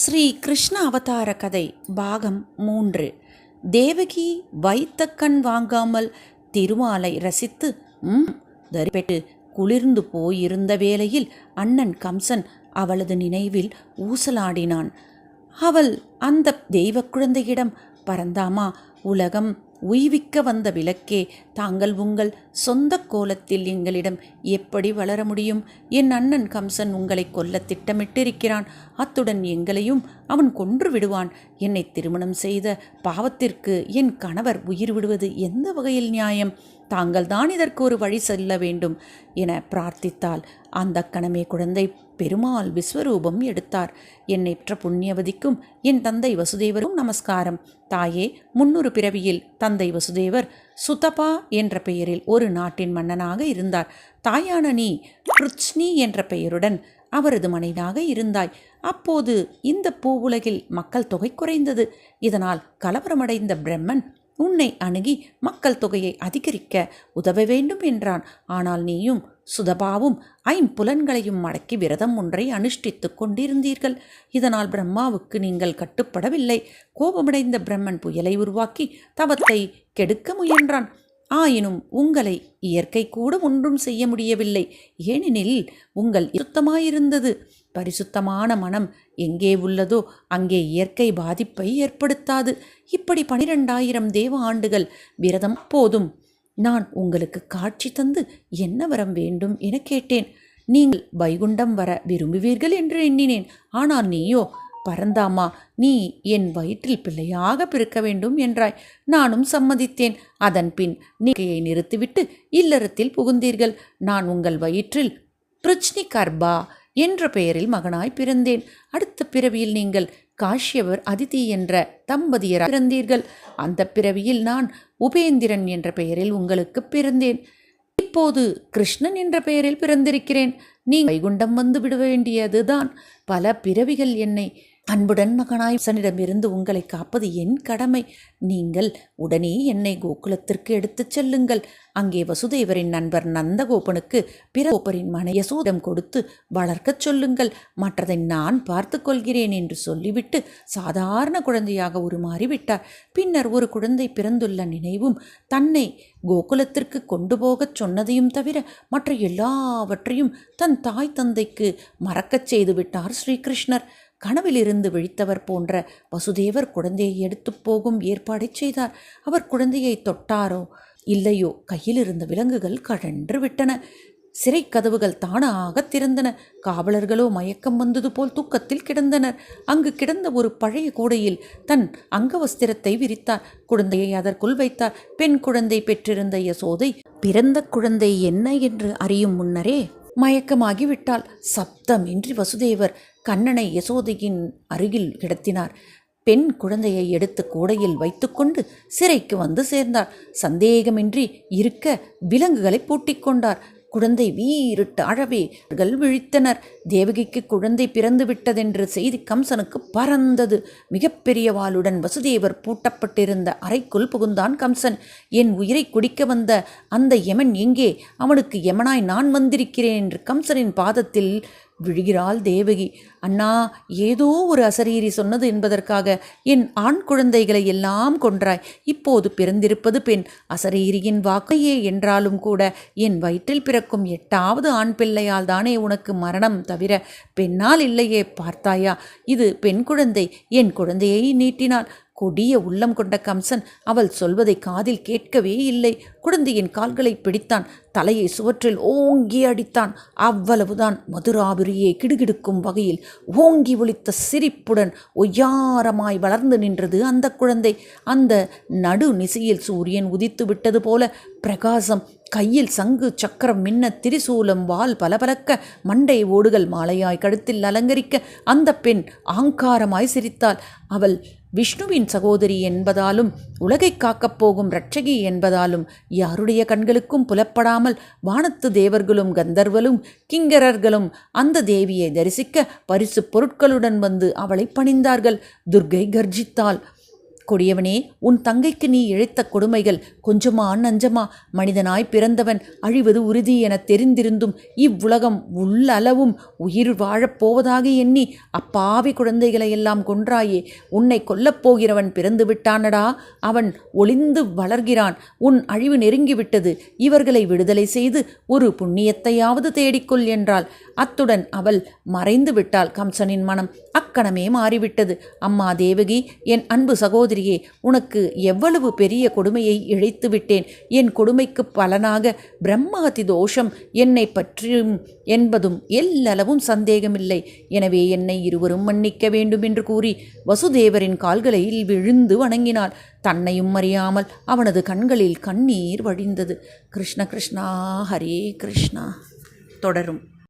ஸ்ரீ கிருஷ்ண அவதார கதை பாகம் மூன்று. தேவகி வைத்த கண் வாங்காமல் திருமாலை ரசித்து ம் தரிப்பெட்டு குளிர்ந்து போயிருந்த வேளையில் அண்ணன் கம்சன் அவளது நினைவில் ஊசலாடினான். அவள் அந்த தெய்வ குழந்தையிடம் பரந்தாமா உலகம் உய்விக்க வந்த விளக்கே தாங்கள் உங்கள் சொந்த கோலத்தில் எங்களிடம் எப்படி வளர முடியும்? என் அண்ணன் கம்சன் உங்களை கொல்ல திட்டமிட்டிருக்கிறான். அத்துடன் எங்களையும் அவன் கொன்று விடுவான். என்னை திருமணம் செய்த பாவத்திற்கு என் கணவர் உயிர் விடுவது எந்த வகையில் நியாயம்? தாங்கள் தான் இதற்கு ஒரு வழி செல்ல வேண்டும் என பிரார்த்தித்தால் அந்த கணமே குழந்தை பெருமாள் விஸ்வரூபம் எடுத்தார். என்னை பெற்ற புண்ணியவதிக்கும் என் தந்தை வசுதேவரும் நமஸ்காரம். தாயே முன்னொரு பிறவியில் தந்தை வசுதேவர் சுதபா என்ற பெயரில் ஒரு நாட்டின் மன்னனாக இருந்தார். தாயான நீ ருச்னி என்ற பெயருடன் அவரது மனைவியாக இருந்தாய். அப்போது இந்த பூவுலகில் மக்கள் தொகை குறைந்தது. இதனால் கலவரமடைந்த பிரம்மன் உன்னை அணுகி மக்கள் தொகையை அதிகரிக்க உதவ வேண்டும் என்றான். ஆனால் நீயும் சுதபாவும் ஐம்புலன்களையும் அடக்கி விரதம் ஒன்றை அனுஷ்டித்துக் கொண்டிருந்தீர்கள். இதனால் பிரம்மாவுக்கு நீங்கள் கட்டுப்படவில்லை. கோபமடைந்த பிரம்மன் புயலை உருவாக்கி தவத்தை கெடுக்க முயன்றான். ஆயினும் உங்களை இயற்கை கூட ஒன்றும் செய்ய முடியவில்லை. ஏனெனில் உங்கள் சுத்தமாயிருந்தது பரிசுத்தமான மனம் எங்கே உள்ளதோ அங்கே இயற்கை பாதிப்பை ஏற்படுத்தாது. இப்படி பனிரெண்டாயிரம் தேவ ஆண்டுகள் விரதம் போதும் நான் உங்களுக்கு காட்சி தந்து என்ன வரம் வேண்டும் என கேட்டேன். நீங்கள் வைகுண்டம் வர விரும்புவீர்கள் என்று எண்ணினேன். ஆனால் நீயோ பரந்தாமா நீ என் வயிற்றில் பிள்ளையாக பிறக்க வேண்டும் என்றாய். நானும் சம்மதித்தேன். அதன் பின் நீக்கையை நிறுத்திவிட்டு இல்லறத்தில் புகுந்தீர்கள். நான் உங்கள் வயிற்றில் பிருச்னி கர்பா என்ற பெயரில் மகனாய் பிறந்தேன். அடுத்த பிறவியில் நீங்கள் காஷ்யவர் அதிதி என்ற தம்பதியர் பிறந்தீர்கள். அந்த பிறவியில் நான் உபேந்திரன் என்ற பெயரில் உங்களுக்கு பிறந்தேன். இப்போது கிருஷ்ணன் என்ற பெயரில் பிறந்திருக்கிறேன். நீ வைகுண்டம் வந்து விட வேண்டியதுதான். பல பிறவிகள் என்னை அன்புடன் மகனாய் சனிடமிருந்து உங்களை காப்பது என் கடமை. நீங்கள் உடனே என்னை கோகுலத்திற்கு எடுத்துச் செல்லுங்கள். அங்கே வசுதேவரின் நண்பர் நந்தகோபனுக்கு பிறகோப்பரின் மனை யசோதம் கொடுத்து வளர்க்கச் சொல்லுங்கள். மற்றதை நான் பார்த்து கொள்கிறேன் என்று சொல்லிவிட்டு சாதாரண குழந்தையாக உருமாறிவிட்டார். பின்னர் ஒரு குழந்தை பிறந்துள்ள நினைவும் தன்னை கோகுலத்திற்கு கொண்டு போகச் சொன்னதையும் தவிர மற்ற எல்லாவற்றையும் தன் தாய் தந்தைக்கு மறக்கச் செய்துவிட்டார் ஸ்ரீகிருஷ்ணர். கனவிலிருந்து விழித்தவர் போன்ற வசுதேவர் குழந்தையை எடுத்து போகும் ஏற்பாடை செய்தார். அவர் குழந்தையை தொட்டாரோ? இல்லையோ? கையில் இருந்த விலங்குகள் கழன்று விட்டன. சிறை கதவுகள் தானாக திறந்தன. காவலர்களோ மயக்கம் வந்தது போல் தூக்கத்தில் கிடந்தனர். அங்கு கிடந்த ஒரு பழைய கூடையில் தன் அங்கவஸ்திரத்தை விரித்தார். குழந்தையை அதற்குள் வைத்தார். பெண் குழந்தை பெற்றிருந்த யசோதை பிறந்த குழந்தை என்ன என்று அறியும் முன்னரே மயக்கமாகிவிட்டால் சப்தமின்றி வசுதேவர் கண்ணனை யசோதையின் அருகில் கிடத்தினார். பெண் குழந்தையை எடுத்து கூடையில் வைத்துக்கொண்டு சிறைக்கு வந்து சேர்ந்தார் சந்தேகமின்றி இருக்க விலங்குகளை பூட்டிக் கொண்டார். குழந்தை வீறிட்டு அழவே கல்விழித்தனர் விழித்தனர். தேவகிக்கு குழந்தை பிறந்து விட்டதென்று செய்தி கம்சனுக்கு பறந்தது. மிகப்பெரிய வாளுடன் வசுதேவர் பூட்டப்பட்டிருந்த அறைக்குள் புகுந்தான் கம்சன். என் உயிரை குடிக்க வந்த அந்த யமன் எங்கே? அவனுக்கு யமனாய் நான் வந்திருக்கிறேன் என்று கம்சனின் பாதத்தில் விழுகிறாள் தேவகி. அண்ணா ஏதோ ஒரு அசரீரி சொன்னது என்பதற்காக என் ஆண் குழந்தைகளை எல்லாம் கொன்றாய். இப்போது பிறந்திருப்பது பெண். அசரீரியின் வாக்கையே என்றாலும் கூட என் வயிற்றில் பிறக்கும் எட்டாவது ஆண் பிள்ளையால் தானே உனக்கு மரணம் தவிர பெண்ணால் இல்லையே பார்த்தாயா? இது பெண் குழந்தை. என் குழந்தையை நீட்டினாள். கொடிய உள்ளம் கொண்ட கம்சன் அவள் சொல்வதை காதில் கேட்கவே இல்லை. குழந்தையின் கால்களை பிடித்தான். தலையை சுவற்றில் ஓங்கி அடித்தான். அவ்வளவுதான் மதுராபுரியை கிடுகிடுக்கும் வகையில் ஓங்கி ஒழித்த சிரிப்புடன் ஒய்யாரமாய் வளர்ந்து நின்றது அந்த குழந்தை. அந்த நடு நிசையில் சூரியன் உதித்து விட்டது போல பிரகாசம் கையில் சங்கு சக்கரம் மின்ன திரிசூலம் வால் பலபலக்க மண்டை ஓடுகள் மாலையாய் கழுத்தில் அலங்கரிக்க அந்த பெண் ஆங்காரமாய் சிரித்தாள். அவள் விஷ்ணுவின் சகோதரி என்பதாலும் உலகை காக்கப் போகும் ரட்சகி என்பதாலும் யாருடைய கண்களுக்கும் புலப்படாமல் வானத்து தேவர்களும் கந்தர்வலும் கிங்கரர்களும் அந்த தேவியை தரிசிக்க பரிசு பொருட்களுடன் வந்து அவளை பணிந்தார்கள். துர்கை கர்ஜித்தாள். கொடியவனே உன் தங்கைக்கு நீ இழைத்த கொடுமைகள் கொஞ்சமா நஞ்சமா. மனிதனாய் பிறந்தவன் அழிவது உறுதி எனத் தெரிந்திருந்தும் இவ்வுலகம் உள்ளளவும் உயிர் வாழப் போவதாக எண்ணி அப்பாவி குழந்தைகளை எல்லாம் கொன்றாயே. உன்னை கொல்லப்போகிறவன் பிறந்து விட்டானடா அவன் ஒளிந்து வளர்கிறான். உன் அழிவு நெருங்கிவிட்டது இவர்களை விடுதலை செய்து ஒரு புண்ணியத்தையாவது தேடிக்கொள் என்றாள். அத்துடன் அவள் மறைந்து விட்டாள் கம்சனின் மனம். அக்கணமே மாறிவிட்டது. அம்மா தேவகி என் அன்பு சகோதரி சகோதரியே உனக்கு எவ்வளவு பெரிய கொடுமையை இழைத்து விட்டேன். என் கொடுமைக்கு பலனாக பிரம்மாதி தோஷம் என்னை பற்றியும் என்பதும் எல்லளவும் சந்தேகமில்லை. எனவே என்னை இருவரும் மன்னிக்க வேண்டும் என்று கூறி வசுதேவரின் கால்களில் விழுந்து வணங்கினாள். தன்னையும் அறியாமல் அவனது கண்களில் கண்ணீர் வழிந்தது. கிருஷ்ண கிருஷ்ணா ஹரே கிருஷ்ணா. தொடரும்.